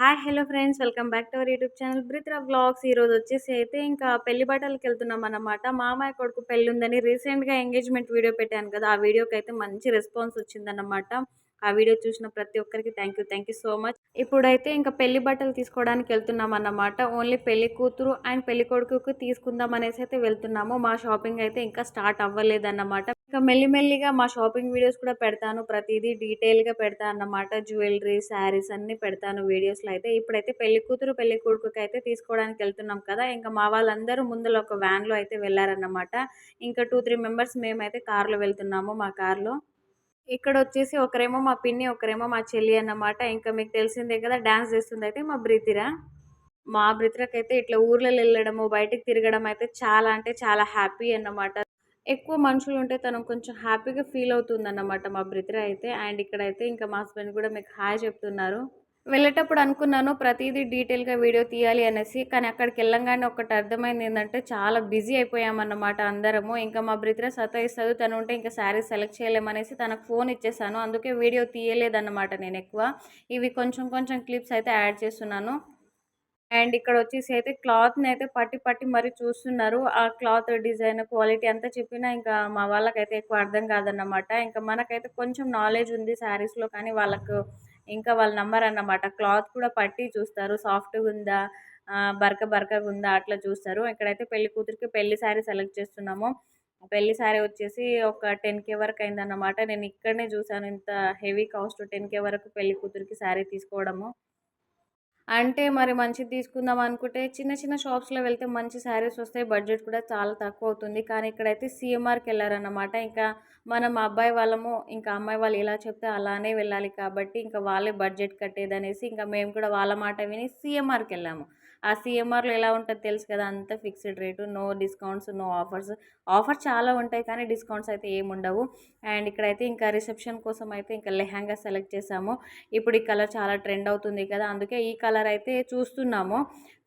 Hi hello friends. Welcome back to our YouTube channel Brithra vlogs. ఈ రోజు వచ్చేసి అయితే ఇంకా పెళ్ళి బట్టలకి వెళ్తున్నాం అన్నమాట. మామయ్య కొడుకు పెళ్ళి ఉందని రీసెంట్గా ఎంగేజ్మెంట్ వీడియో పెట్టాను కదా. ఆ వీడియోకి అయితే మంచి రెస్పాన్స్ వచ్చిందన్నమాట. ఆ వీడియో చూసిన ప్రతి ఒక్కరికి thank you thank you so much ఇప్పుడైతే ఇంకా పెళ్ళి బట్టలు తీసుకోవడానికి వెళ్తున్నాం అన్నమాట. ఓన్లీ పెళ్ళి కూతురు అండ్ పెళ్ళి కొడుకుకి తీసుకుందాం అనేసి అయితే వెళ్తున్నాము. మా షాపింగ్ అయితే ఇంకా స్టార్ట్ అవ్వలేదన్నమాట. ఇంకా మెల్లిమెల్లిగా మా షాపింగ్ వీడియోస్ కూడా పెడతాను. ప్రతిదీ డీటెయిల్గా పెడతాను అన్నమాట జ్యువెలరీ శారీస్ అన్ని పెడతాను వీడియోస్లో అయితే. ఇప్పుడైతే పెళ్ళి కూతురు పెళ్ళి కొడుకుకి అయితే తీసుకోవడానికి వెళ్తున్నాం కదా. ఇంకా మా వాళ్ళందరూ ముందులో ఒక వ్యాన్లో అయితే వెళ్ళారన్నమాట. ఇంకా టూ త్రీ మెంబర్స్ మేమైతే కార్లో వెళ్తున్నాము మా కార్లో. ఇక్కడ వచ్చేసి ఒకరేమో మా పిన్ని ఒకరేమో మా చెల్లి అన్నమాట. ఇంకా మీకు తెలిసిందే కదా డ్యాన్స్ చేస్తుంది అయితే మా బ్రితిరా. మా బ్రితిరకైతే ఇట్లా ఊర్లలో వెళ్ళడము బయటకు తిరగడం అయితే చాలా అంటే చాలా హ్యాపీ అన్నమాట. ఎక్కువ మనుషులు ఉంటే తను కొంచెం హ్యాపీగా ఫీల్ అవుతుంది అన్నమాట మా బ్రిత్ర అయితే. అండ్ ఇక్కడైతే ఇంకా మా హస్బెండ్ కూడా మీకు హాయ్ చెప్తున్నారు. వెళ్ళేటప్పుడు అనుకున్నాను ప్రతిదీ డీటెయిల్గా వీడియో తీయాలి అనేసి కానీ అక్కడికి వెళ్ళంగానే ఒకటి అర్థమైంది ఏంటంటే చాలా బిజీ అయిపోయామన్నమాట అందరము. ఇంకా మా బ్రిత్ర సతాయిస్తుంది తను ఉంటే ఇంకా శారీ సెలెక్ట్ చేయలేమనేసి తనకు ఫోన్ ఇచ్చేసాను. అందుకే వీడియో తీయలేదన్నమాట నేను ఎక్కువ. ఇవి కొంచెం కొంచెం క్లిప్స్ అయితే యాడ్ చేస్తున్నాను. అండ్ ఇక్కడ వచ్చేసి అయితే క్లాత్ని అయితే పట్టి పట్టి మరి చూస్తున్నారు. ఆ క్లాత్ డిజైన్ క్వాలిటీ అంతా చెప్పినా ఇంకా మా వాళ్ళకైతే ఎక్కువ అర్థం కాదన్నమాట. ఇంకా మనకైతే కొంచెం నాలెడ్జ్ ఉంది శారీస్లో కానీ వాళ్ళకు ఇంకా వాళ్ళ నంబర్ అన్నమాట క్లాత్ కూడా పట్టి చూస్తారు. సాఫ్ట్గా ఉందా? బరక బరకగా ఉందా? అట్లా చూస్తారు. ఇక్కడైతే పెళ్ళి కూతురికి పెళ్ళి శారీ సెలెక్ట్ చేస్తున్నాము. పెళ్ళి శారీ వచ్చేసి ఒక టెన్ కే వరకు అయిందన్నమాట. నేను ఇక్కడనే చూసాను ఇంత హెవీ కాస్ట్ టెన్ కే వరకు పెళ్ళి కూతురికి శారీ తీసుకోవడము. అంటే మరి మంచిది తీసుకుందాం అనుకుంటే చిన్న చిన్న షాప్స్లో వెళ్తే మంచి శారీస్ వస్తాయి. బడ్జెట్ కూడా చాలా తక్కువ అవుతుంది. కానీ ఇక్కడైతే సిఎంఆర్కి వెళ్ళారన్నమాట. ఇంకా మనం అబ్బాయి వాళ్ళము ఇంకా అమ్మాయి వాళ్ళు ఇలా చెప్తే అలానే వెళ్ళాలి కాబట్టి ఇంకా వాళ్ళే బడ్జెట్ కట్టేదనేసి ఇంకా మేము కూడా వాళ్ళ మాట విని సిఎంఆర్కి వెళ్ళాము. ఆ సిఎంఆర్లో ఎలా ఉంటుంది తెలుసు కదా అంత fixed rate no discounts no offers. Offers చాలా ఉంటాయి కానీ డిస్కౌంట్స్ అయితే ఏమి ఉండవు. అండ్ ఇక్కడైతే ఇంకా రిసెప్షన్ కోసం అయితే ఇంకా లెహంగా సెలెక్ట్ చేసాము. ఇప్పుడు ఈ కలర్ చాలా ట్రెండ్ అవుతుంది కదా అందుకే ఈ కలర్ అయితే చూస్తున్నాము.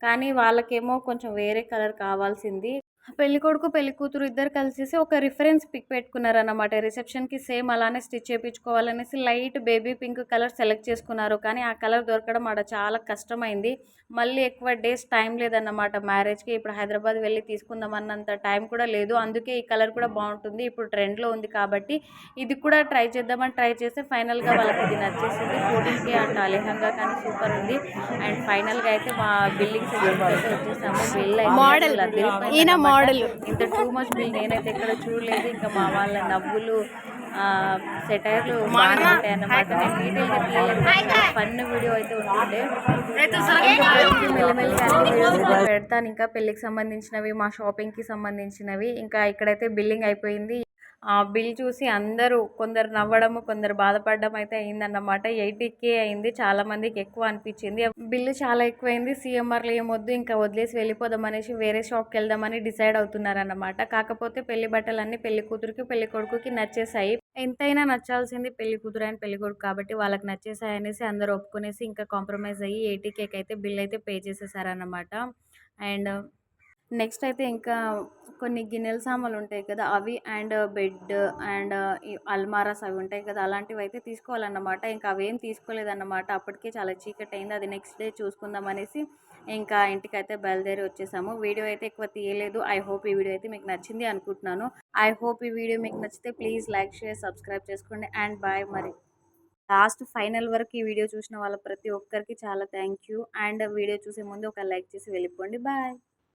కానీ వాళ్ళకేమో కొంచెం వేరే కలర్ కావాల్సింది. పెళ్ళికొడుకు పెళ్ళికూతురు ఇద్దరు కలిసేసి ఒక రిఫరెన్స్ పిక్ పెట్టుకున్నారన్నమాట. రిసెప్షన్కి సేమ్ అలానే stitch చేయించుకోవాలనేసి light baby pink colour select చేసుకున్నారు. కానీ ఆ కలర్ దొరకడం ఆడ చాలా కష్టమైంది. మళ్ళీ ఎక్కువ డేస్ టైం లేదన్నమాట మ్యారేజ్కి. ఇప్పుడు హైదరాబాద్ వెళ్ళి తీసుకుందాం అన్నంత టైం కూడా లేదు. అందుకే ఈ కలర్ కూడా బాగుంటుంది. ఇప్పుడు ట్రెండ్లో ఉంది కాబట్టి ఇది కూడా ట్రై చేద్దామని ట్రై చేస్తే ఫైనల్గా వాళ్ళకి ఇది నచ్చేసింది. ఫోర్టీన్కే అంట లెహంగా కానీ సూపర్ ఉంది. అండ్ ఫైనల్గా అయితే మా బిల్డింగ్ అయితే వచ్చేసాము. బిల్ మోడల్ మోడల్ ఇంత టూ మచ్ బిల్ నేనైతే ఎక్కడ చూడలేదు. ఇంకా మా వాళ్ళ నవ్వులు సెటైర్లు బాగుంటాయి అన్నమాట నేను డీటెయిల్గా తీయలేదు. ఫన్ వీడియో అయితే ఉంటుండే. మెల్లమెల్లిగా పెడతాను. ఇంకా పెళ్ళికి సంబంధించినవి మా షాపింగ్కి సంబంధించినవి. ఇంకా ఇక్కడైతే బిల్లింగ్ అయిపోయింది. బిల్ చూసి అందరూ కొందరు నవ్వడము కొందరు బాధపడడం అయితే అయిందన్నమాట. ఎయిటీ కే అయింది. చాలా మందికి ఎక్కువ అనిపించింది. బిల్లు చాలా ఎక్కువైంది. సీఎంఆర్లు ఏమొద్దు ఇంకా వదిలేసి వెళ్ళిపోదాం అనేసి వేరే షాప్కి వెళ్దామని డిసైడ్ అవుతున్నారన్నమాట. కాకపోతే పెళ్ళి బట్టలన్నీ పెళ్ళి కూతురికి పెళ్ళి కొడుకుకి నచ్చేసాయి ఎంతైనా నచ్చాల్సింది పెళ్ళి కూతురు అని పెళ్ళి కొడుకు కాబట్టి వాళ్ళకి నచ్చేసాయి అనేసి అందరూ ఒప్పుకునేసి ఇంకా కాంప్రమైజ్ అయ్యి ఎయిటీ కేక్ అయితే బిల్ అయితే పే చేసేసారన్నమాట. అండ్ నెక్స్ట్ అయితే ఇంకా కొన్ని గిన్నెల సామాన్లు ఉంటాయి కదా అవి అండ్ బెడ్ అండ్ అల్మారాస్ అవి ఉంటాయి కదా అలాంటివి అయితే తీసుకోవాలన్నమాట. ఇంకా అవేం తీసుకోలేదన్నమాట. అప్పటికే చాలా చీకటి అయింది అది నెక్స్ట్ డే చూసుకుందాం అనేసి ఇంకా ఇంటికి అయితే బయలుదేరి వచ్చేసాము. వీడియో అయితే ఎక్కువ తీయలేదు. ఐ హోప్ ఈ వీడియో అయితే మీకు నచ్చింది అనుకుంటున్నాను. ఐ హోప్ ఈ వీడియో మీకు నచ్చితే ప్లీజ్ లైక్ షేర్ సబ్స్క్రైబ్ చేసుకోండి. అండ్ బాయ్ మరి. లాస్ట్ ఫైనల్ వరకు ఈ వీడియో చూసిన వాళ్ళ ప్రతి ఒక్కరికి చాలా థ్యాంక్ యూ అండ్ వీడియో చూసే ముందు ఒక లైక్ చేసి వెళ్ళిపోండి. బాయ్